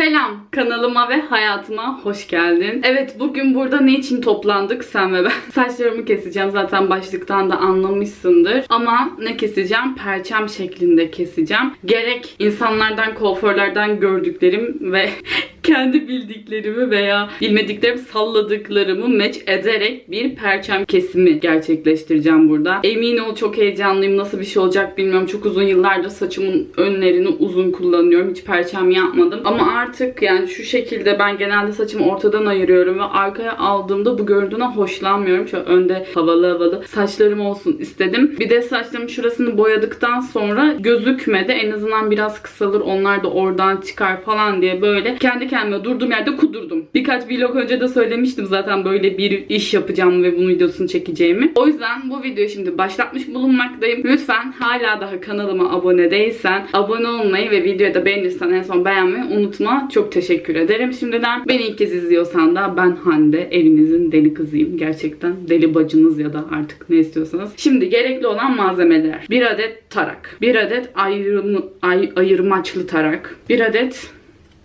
Selam kanalıma ve hayatıma hoş geldin. Evet bugün burada ne için toplandık sen ve ben? Saçlarımı keseceğim zaten başlıktan da anlamışsındır. Ama ne keseceğim? Perçem şeklinde keseceğim. Gerek insanlardan, kuaförlerden gördüklerim ve kendi bildiklerimi veya bilmediklerimi salladıklarımı meç ederek bir perçem kesimi gerçekleştireceğim burada. Emin ol çok heyecanlıyım. Nasıl bir şey olacak bilmiyorum. Çok uzun yıllardır saçımın önlerini uzun kullanıyorum. Hiç perçem yapmadım. Ama artık yani şu şekilde ben genelde saçımı ortadan ayırıyorum ve arkaya aldığımda bu görüntüden hoşlanmıyorum. Şöyle önde havalı havalı saçlarım olsun istedim. Bir de saçlarımın şurasını boyadıktan sonra gözükmedi. En azından biraz kısalır. Onlar da oradan çıkar falan diye böyle kendi kendime durduğum yerde kudurdum. Birkaç vlog önce de söylemiştim zaten böyle bir iş yapacağım ve bunun videosunu çekeceğimi. O yüzden bu videoyu şimdi başlatmış bulunmaktayım. Lütfen hala daha kanalıma abone değilsen abone olmayı ve videoyu da beğenirsen en son beğenmeyi unutma. Çok teşekkür ederim şimdiden. Beni ilk kez izliyorsan da ben Hande. Evinizin deli kızıyım. Gerçekten deli bacınız ya da artık ne istiyorsanız. Şimdi gerekli olan malzemeler. Bir adet tarak. Bir adet ayrım, ay, ayırmaçlı tarak. Bir adet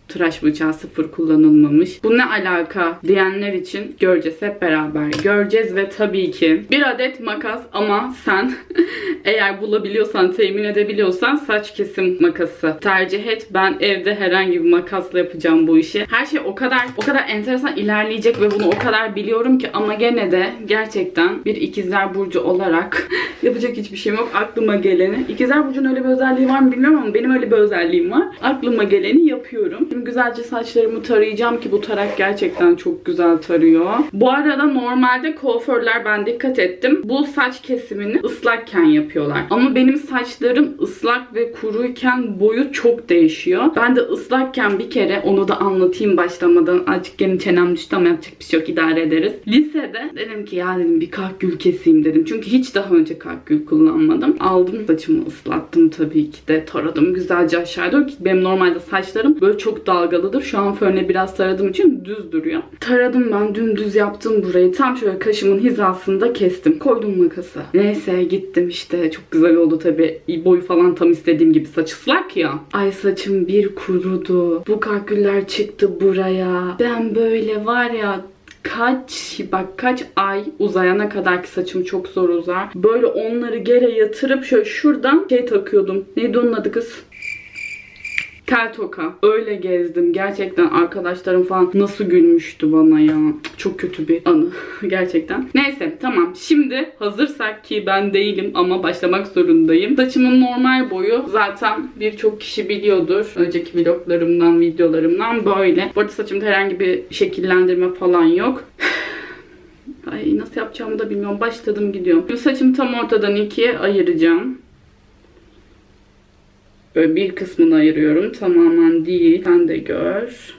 tıraş bıçağı sıfır kullanılmamış. Bu ne alaka diyenler için göreceğiz hep beraber. Göreceğiz ve tabii ki bir adet makas ama sen eğer bulabiliyorsan, temin edebiliyorsan saç kesim makası tercih et. Ben evde herhangi bir makasla yapacağım bu işi. Her şey o kadar o kadar enteresan ilerleyecek ve bunu o kadar biliyorum ki ama gene de gerçekten bir ikizler burcu olarak yapacak hiçbir şeyim yok. Aklıma geleni. İkizler burcunun öyle bir özelliği var mı bilmiyorum ama benim öyle bir özelliğim var. Aklıma geleni yapıyorum. Şimdi güzelce saçlarımı tarayacağım ki bu tarak gerçekten çok güzel tarıyor. Bu arada normalde kuaförler ben dikkat ettim. Bu saç kesimini ıslakken yapıyorlar. Ama benim saçlarım ıslak ve kuruyken boyu çok değişiyor. Ben de ıslakken bir kere onu da anlatayım başlamadan. Azıcık gene çenem düştü ama yapacak bir şey yok idare ederiz. Lisede dedim ki ya dedim bir kahkül keseyim dedim. Çünkü hiç daha önce kahkül kullanmadım. Aldım saçımı ıslattım tabii ki de taradım güzelce aşağı doğru ki benim normalde saçlarım böyle çok dalgalıdır. Şu an fönle biraz taradığım için düz duruyor. Taradım ben dümdüz yaptım burayı. Tam şöyle kaşımın hizasında kestim. Koydum makası. Neyse gittim işte. Çok güzel oldu tabii. Boyu falan tam istediğim gibi saç ıslak ya. Ay saçım bir kurudu. Bu kalküller çıktı buraya. Ben böyle var ya kaç bak kaç ay uzayana kadar ki saçım çok zor uzar. Böyle onları gere yatırıp şöyle şuradan şey takıyordum. Neydi onun adı kız? Tel toka. Öyle gezdim. Gerçekten arkadaşlarım falan nasıl gülmüştü bana ya. Çok kötü bir anı. Gerçekten. Neyse tamam. Şimdi hazırsak ki ben değilim ama başlamak zorundayım. Saçımın normal boyu zaten birçok kişi biliyordur. Önceki vloglarımdan, videolarımdan böyle. Bu arada saçımda herhangi bir şekillendirme falan yok. Ay nasıl yapacağımı da bilmiyorum. Başladım gidiyorum. Şimdi saçımı tam ortadan ikiye ayıracağım. Böyle bir kısmını ayırıyorum. Tamamen değil. Sen de gör.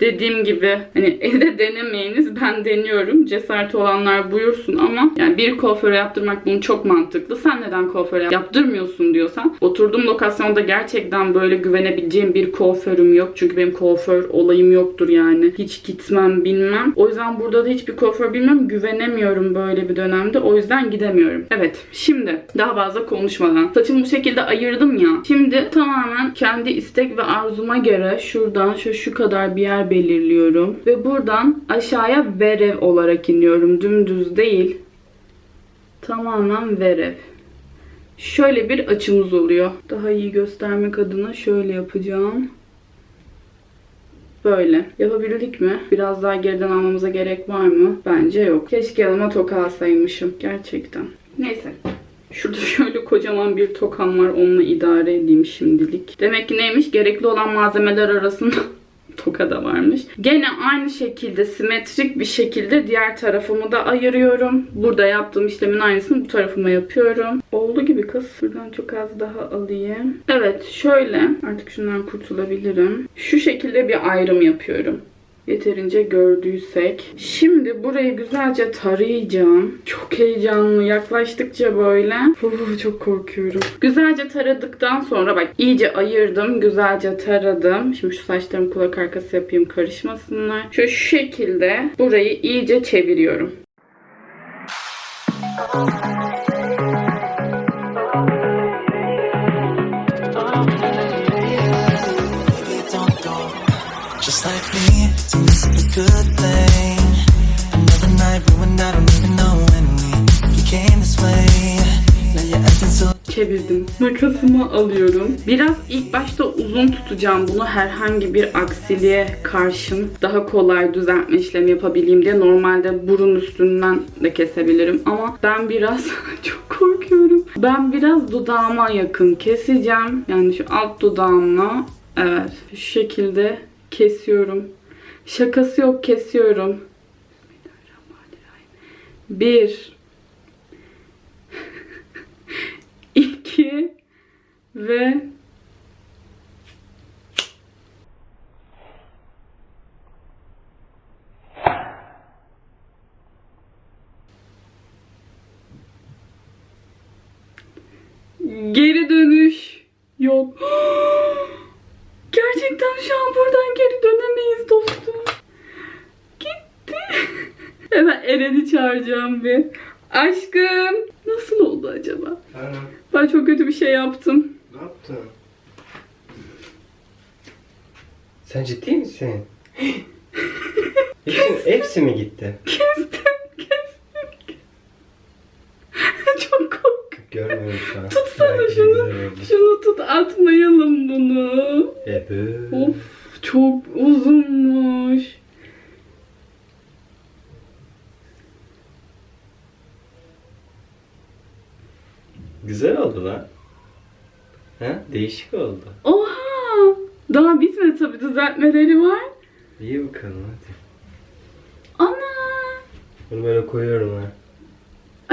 Dediğim gibi hani evde denemeyiniz. Ben deniyorum. Cesareti olanlar buyursun ama yani bir kuaföre yaptırmak bunu çok mantıklı. Sen neden kuaföre yaptırmıyorsun diyorsan oturduğum lokasyonda gerçekten böyle güvenebileceğim bir kuaförüm yok. Çünkü benim kuaför olayım yoktur yani. Hiç gitmem bilmem. O yüzden burada da hiçbir kuaför bilmem. Güvenemiyorum böyle bir dönemde. O yüzden gidemiyorum. Evet. Şimdi daha fazla konuşmadan. Saçımı bu şekilde ayırdım ya. Şimdi tamamen kendi istek ve arzuma göre şuradan şu şu kadar bir yer belirliyorum. Ve buradan aşağıya verev olarak iniyorum. Dümdüz değil. Tamamen verev. Şöyle bir açımız oluyor. Daha iyi göstermek adına şöyle yapacağım. Böyle. Yapabildik mi? Biraz daha geriden almamıza gerek var mı? Bence yok. Keşke yanıma toka alsaymışım. Gerçekten. Neyse. Şurada şöyle kocaman bir tokam var. Onunla idare edeyim şimdilik. Demek ki neymiş? Gerekli olan malzemeler arasında toka da varmış. Gene aynı şekilde simetrik bir şekilde diğer tarafımı da ayırıyorum. Burada yaptığım işlemin aynısını bu tarafıma yapıyorum. Oldu gibi kız. Şuradan çok az daha alayım. Evet şöyle artık şundan kurtulabilirim. Şu şekilde bir ayrım yapıyorum yeterince gördüysek. Şimdi burayı güzelce tarayacağım. Çok heyecanlı. Yaklaştıkça böyle. Uf, çok korkuyorum. Güzelce taradıktan sonra bak iyice ayırdım. Güzelce taradım. Şimdi şu saçlarımı kulak arkası yapayım karışmasınlar. Şöyle şu şekilde burayı iyice çeviriyorum. like good thing. Another night ruined, I don't even know when we became this way. Now you're acting so Çevirdim. Makasımı alıyorum. Biraz ilk başta uzun tutacağım bunu herhangi bir aksiliğe karşın daha kolay düzeltme işlemi yapabileyim diye. Normalde burun üstünden de kesebilirim ama ben biraz çok korkuyorum. Ben biraz dudağıma yakın keseceğim. Yani şu alt dudağımla evet şu şekilde kesiyorum. Şakası yok kesiyorum. Bir, iki ve geri dönüş yok. Gerçekten şu an buradan geri dönemeyiz dostum. Gitti. Hemen Eren'i çağıracağım bir. Aşkım nasıl oldu acaba? Efendim, Ben çok kötü bir şey yaptım. ne yaptın? Sen ciddi misin? hepsi, hepsi mi gitti? Kestim, kestim. çok korkuyorum. Görmüyorum şu an. Tutsana Belki de şunu. güzel oldu. Şunu tut atmayalım bunu. Ebu. Of çok uzunmuş. Güzel oldu lan. Ha? Değişik oldu. Oha! Daha bitmedi tabii düzeltmeleri var. İyi bakalım hadi. Ana! Bunu böyle koyuyorum ha.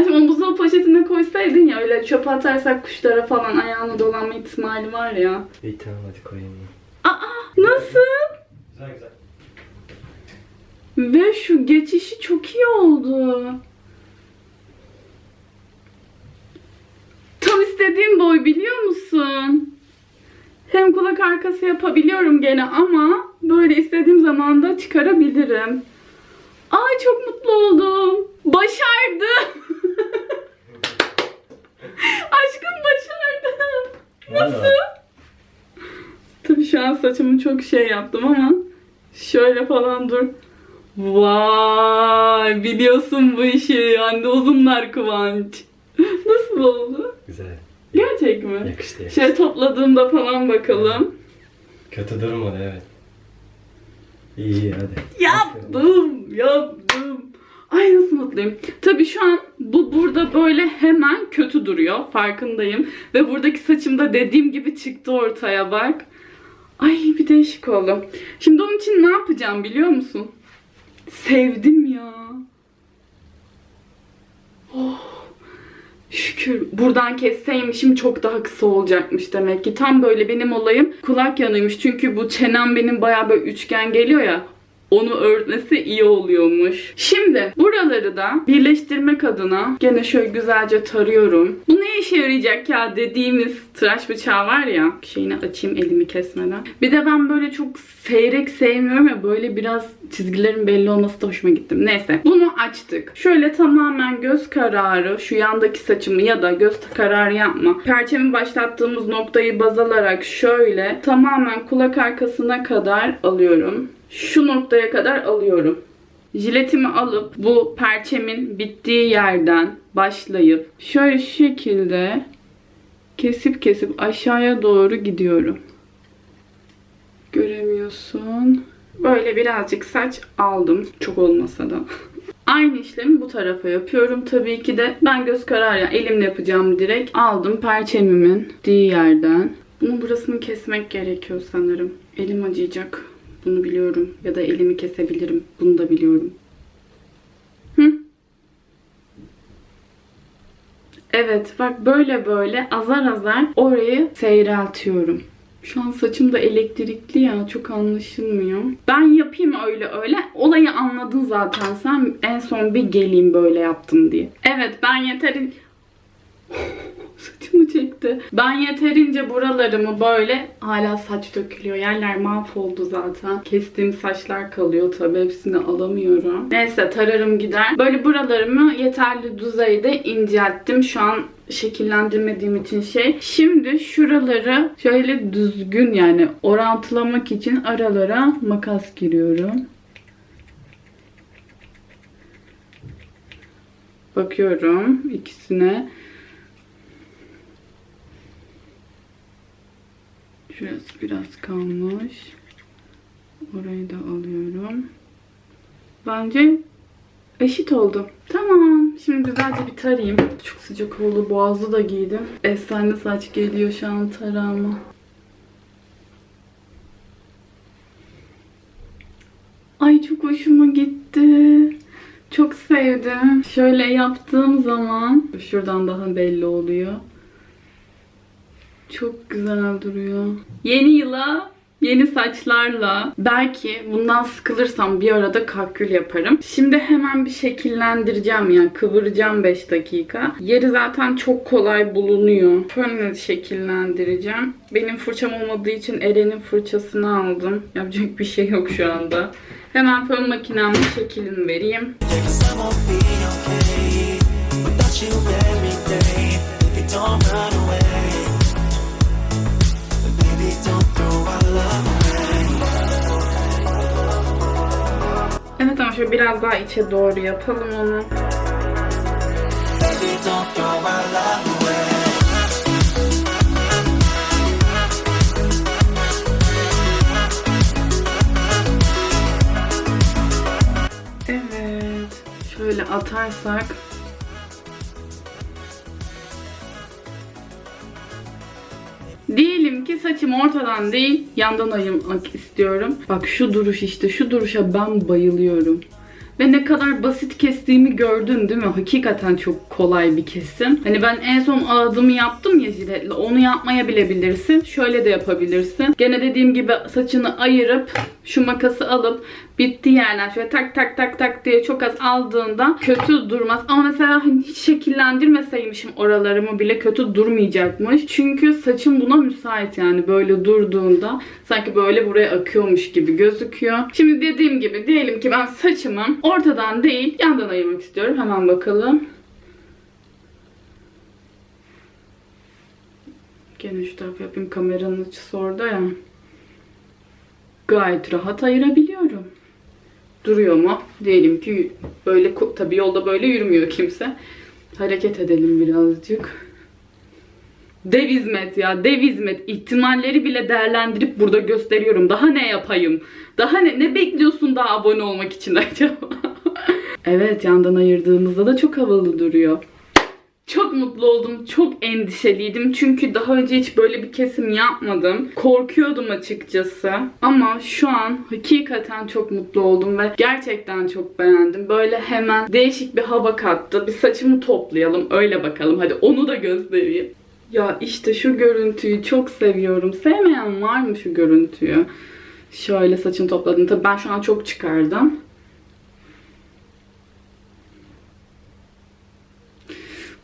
Onu buzdolabı poşetine koysaydın ya öyle çöpe atarsak kuşlara falan ayağına dolanma ihtimali var ya. İyi tamam hadi koyayım. Aa! Nasıl? Güzel güzel. Ve şu geçişi çok iyi oldu. Tam istediğim boy biliyor musun? Hem kulak arkası yapabiliyorum gene ama böyle istediğim zaman da çıkarabilirim. Ay çok mutlu oldum. Başardım. Aşkım başardım. Nasıl? Tabii şu an saçımı çok şey yaptım ama şöyle falan dur. Vay biliyorsun bu işi. Hande uzunlar Kıvanç. Nasıl oldu? Güzel. Gerçek mi? Yakıştı. Şey topladığımda falan bakalım. Kötü durmadı evet. İyi iyi hadi. Yaptım, yaptım. Ay nasıl mutluyum. Tabii şu an bu burada böyle hemen kötü duruyor. Farkındayım. Ve buradaki saçım da dediğim gibi çıktı ortaya bak. Ay bir değişik oldu. Şimdi onun için ne yapacağım biliyor musun? Sevdim ya. Oh. Şükür. Buradan kesseymişim çok daha kısa olacakmış demek ki. Tam böyle benim olayım kulak yanıymış. Çünkü bu çenem benim bayağı böyle üçgen geliyor ya. Onu örtmesi iyi oluyormuş. Şimdi buraları da birleştirmek adına gene şöyle güzelce tarıyorum. Bu ne işe yarayacak ya dediğimiz tıraş bıçağı var ya. Şeyini açayım elimi kesmeden. Bir de ben böyle çok seyrek sevmiyorum ya böyle biraz çizgilerin belli olması da hoşuma gitti. Neyse bunu açtık. Şöyle tamamen göz kararı şu yandaki saçımı ya da göz kararı yapma. Perçemi başlattığımız noktayı baz alarak şöyle tamamen kulak arkasına kadar alıyorum. Şu noktaya kadar alıyorum. Jiletimi alıp bu perçemin bittiği yerden başlayıp şöyle şu şekilde kesip kesip aşağıya doğru gidiyorum. Göremiyorsun. Böyle birazcık saç aldım. Çok olmasa da. Aynı işlemi bu tarafa yapıyorum tabii ki de. Ben göz kararı yani elimle yapacağım direkt. Aldım perçemimin bittiği yerden. Bunun burasını kesmek gerekiyor sanırım. Elim acıyacak. Bunu biliyorum. Ya da elimi kesebilirim. Bunu da biliyorum. Hı? Evet bak böyle böyle azar azar orayı seyreltiyorum. Şu an saçım da elektrikli ya çok anlaşılmıyor. Ben yapayım öyle öyle. Olayı anladın zaten sen. En son bir geleyim böyle yaptım diye. Evet ben yeteri... Saçımı çekti. Ben yeterince buralarımı böyle hala saç dökülüyor. Yerler mahvoldu zaten. Kestiğim saçlar kalıyor tabii hepsini alamıyorum. Neyse tararım gider. Böyle buralarımı yeterli düzeyde incelttim. Şu an şekillendirmediğim için şey. Şimdi şuraları şöyle düzgün yani orantılamak için aralara makas giriyorum. Bakıyorum ikisine. Şurası biraz kalmış. Orayı da alıyorum. Bence eşit oldu. Tamam. Şimdi güzelce bir tarayayım. Çok sıcak oldu. Boğazlı da giydim. Efsane saç geliyor şu an tarama. Ay çok hoşuma gitti. Çok sevdim. Şöyle yaptığım zaman şuradan daha belli oluyor. Çok güzel duruyor. Yeni yıla yeni saçlarla belki bundan sıkılırsam bir arada kalkül yaparım. Şimdi hemen bir şekillendireceğim yani kıvıracağım 5 dakika. Yeri zaten çok kolay bulunuyor. Şöyle şekillendireceğim. Benim fırçam olmadığı için Eren'in fırçasını aldım. Yapacak bir şey yok şu anda. Hemen fön makinemle şeklini vereyim. Şöyle biraz daha içe doğru yapalım onu. Evet. Şöyle atarsak. Diyelim ki saçım ortadan değil, yandan ayırmak istiyorum. Bak şu duruş işte, şu duruşa ben bayılıyorum. Ve ne kadar basit kestiğimi gördün değil mi? Hakikaten çok kolay bir kesim. Hani ben en son ağzımı yaptım ya jiletle. Onu yapmaya bilebilirsin. Şöyle de yapabilirsin. Gene dediğim gibi saçını ayırıp şu makası alıp bitti yerler şöyle tak tak tak tak diye çok az aldığında kötü durmaz. Ama mesela hani hiç şekillendirmeseymişim oralarımı bile kötü durmayacakmış. Çünkü saçım buna müsait yani böyle durduğunda sanki böyle buraya akıyormuş gibi gözüküyor. Şimdi dediğim gibi diyelim ki ben saçımı ortadan değil yandan ayırmak istiyorum. Hemen bakalım. Gene şu tarafı yapayım kameranın açısı orada ya. Gayet rahat ayırabiliyorum. Duruyor mu? Diyelim ki böyle tabii yolda böyle yürümüyor kimse. Hareket edelim birazcık. Dev hizmet ya dev hizmet. İhtimalleri bile değerlendirip burada gösteriyorum. Daha ne yapayım? Daha ne, ne bekliyorsun daha abone olmak için acaba? evet yandan ayırdığımızda da çok havalı duruyor. Çok mutlu oldum. Çok endişeliydim. Çünkü daha önce hiç böyle bir kesim yapmadım. Korkuyordum açıkçası. Ama şu an hakikaten çok mutlu oldum ve gerçekten çok beğendim. Böyle hemen değişik bir hava kattı. Bir saçımı toplayalım. Öyle bakalım. Hadi onu da göstereyim. Ya işte şu görüntüyü çok seviyorum. Sevmeyen var mı şu görüntüyü? Şöyle saçını topladım. Tabii ben şu an çok çıkardım.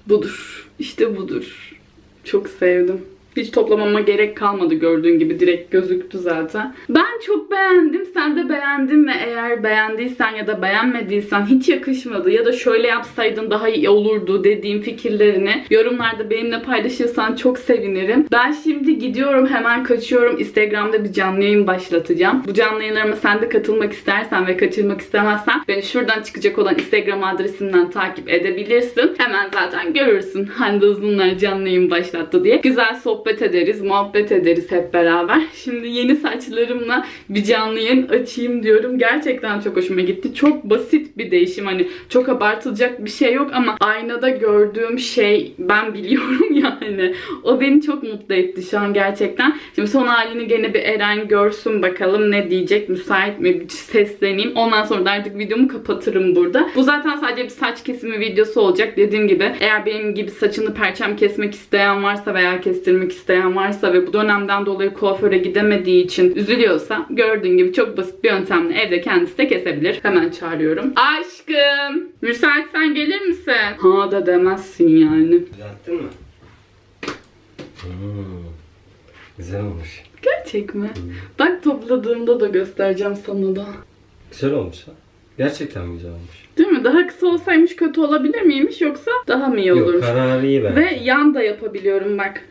Budur. İşte budur. Çok sevdim. Hiç toplamama gerek kalmadı gördüğün gibi direkt gözüktü zaten. Ben çok beğendim. Sen de beğendin mi? Eğer beğendiysen ya da beğenmediysen hiç yakışmadı ya da şöyle yapsaydın daha iyi olurdu dediğim fikirlerini yorumlarda benimle paylaşırsan çok sevinirim. Ben şimdi gidiyorum hemen kaçıyorum. Instagram'da bir canlı yayın başlatacağım. Bu canlı yayınlarıma sen de katılmak istersen ve kaçırmak istemezsen beni şuradan çıkacak olan Instagram adresimden takip edebilirsin. Hemen zaten görürsün Hande Uzunlar canlı yayın başlattı diye. Güzel sohbet ederiz, muhabbet ederiz hep beraber. Şimdi yeni saçlarımla bir canlı yayın açayım diyorum. Gerçekten çok hoşuma gitti. Çok basit bir değişim. Hani çok abartılacak bir şey yok ama aynada gördüğüm şey ben biliyorum yani. O beni çok mutlu etti şu an gerçekten. Şimdi son halini gene bir Eren görsün bakalım ne diyecek. Müsait mi? Bir sesleneyim. Ondan sonra da artık videomu kapatırım burada. Bu zaten sadece bir saç kesimi videosu olacak. Dediğim gibi eğer benim gibi saçını perçem kesmek isteyen varsa veya kestirmek isteyen varsa ve bu dönemden dolayı kuaföre gidemediği için üzülüyorsa gördüğün gibi çok basit bir yöntemle evde kendisi de kesebilir. Hemen çağırıyorum. Aşkım! Müsaitsen gelir misin? Ha da demezsin yani. Düzelttin mi? Hmm. Güzel olmuş. Gerçek mi? Bak topladığımda da göstereceğim sana da. Güzel olmuş ha. Gerçekten güzel olmuş. Değil mi? Daha kısa olsaymış kötü olabilir miymiş yoksa daha mı iyi olur? Yok kararı iyi bence. Ve yan da yapabiliyorum bak.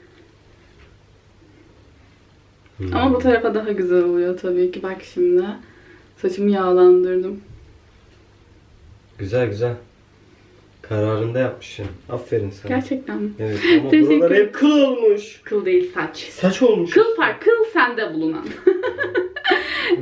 Hmm. Ama bu tarafa daha güzel oluyor tabii ki. Bak şimdi. Saçımı yağlandırdım. Güzel güzel. Kararında yapmışsın. Aferin sana. Gerçekten mi? Evet ama Teşekkür- buralar hep kıl olmuş. Kıl değil saç. Saç olmuş. Kıl var. Kıl sende bulunan.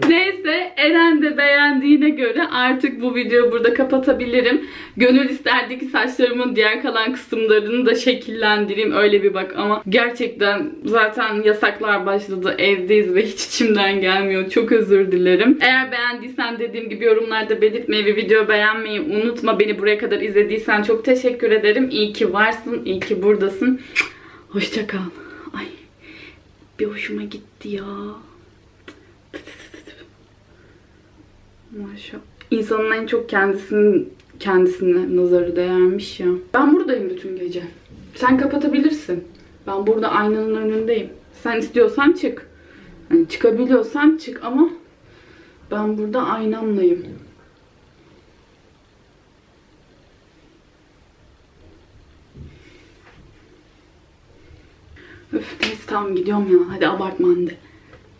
Neyse Eren de beğendiğine göre artık bu videoyu burada kapatabilirim. Gönül isterdi ki saçlarımın diğer kalan kısımlarını da şekillendireyim öyle bir bak ama gerçekten zaten yasaklar başladı evdeyiz ve hiç içimden gelmiyor. Çok özür dilerim. Eğer beğendiysen dediğim gibi yorumlarda belirtmeyi ve video beğenmeyi unutma. Beni buraya kadar izlediysen çok teşekkür ederim. İyi ki varsın, iyi ki buradasın. Hoşça kal. Ay bir hoşuma gitti ya. Maşallah. İnsanın en çok kendisinin kendisine nazarı değermiş ya. Ben buradayım bütün gece. Sen kapatabilirsin. Ben burada aynanın önündeyim. Sen istiyorsan çık. Hani çıkabiliyorsan çık ama ben burada aynamlayım. Öf neyse tamam gidiyorum ya. Hadi abartma hadi.